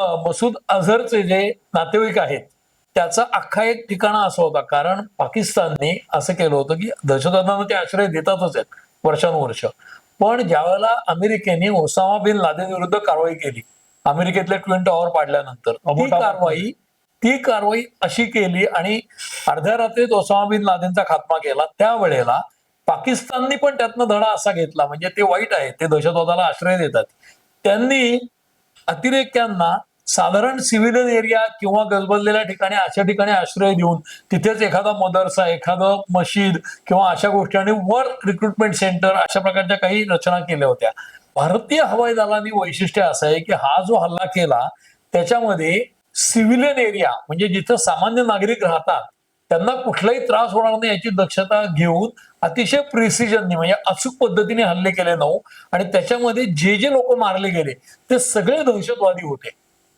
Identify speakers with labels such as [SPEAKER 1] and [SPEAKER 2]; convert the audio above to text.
[SPEAKER 1] मसूद अझरचे जे नातेवाईक आहेत त्याचा अख्खा एक ठिकाणा असा होता. कारण पाकिस्तानने असं केलं होतं की दहशतवादांना ते आश्रय देतातच आहेत वर्षानुवर्ष. पण ज्यावेळेला अमेरिकेने ओसामा बिन लादेन विरुद्ध कारवाई केली अमेरिकेतले ट्विन टॉवर पाडल्यानंतर ती कारवाई ती कारवाई अशी केली आणि अर्ध्या रात्रीत ओसामा बिन लादेनचा खात्मा केला. त्यावेळेला पाकिस्ताननी पण त्यातनं धडा असा घेतला म्हणजे ते वाईट आहे ते दहशतवादाला आश्रय देतात. त्यांनी अतिरेक्यांना साधारण सिव्हिल एरिया किंवा गजबजलेल्या ठिकाणी अशा ठिकाणी आश्रय देऊन तिथेच एखादा मदरसा एखादं मशीद किंवा अशा गोष्टी आणि वर रिक्रुटमेंट सेंटर अशा प्रकारच्या काही रचना केल्या होत्या. भारतीय हवाई दलाने वैशिष्ट्य असं आहे की हा जो हल्ला केला त्याच्यामध्ये सिव्हिलियन एरिया म्हणजे जिथं सामान्य नागरिक राहतात त्यांना कुठलाही त्रास होणार नाही याची दक्षता घेऊन अतिशय प्रिसिजननी म्हणजे अचूक पद्धतीने हल्ले केले नऊ आणि त्याच्यामध्ये जे जे लोक मारले गेले ते सगळे दहशतवादी होते.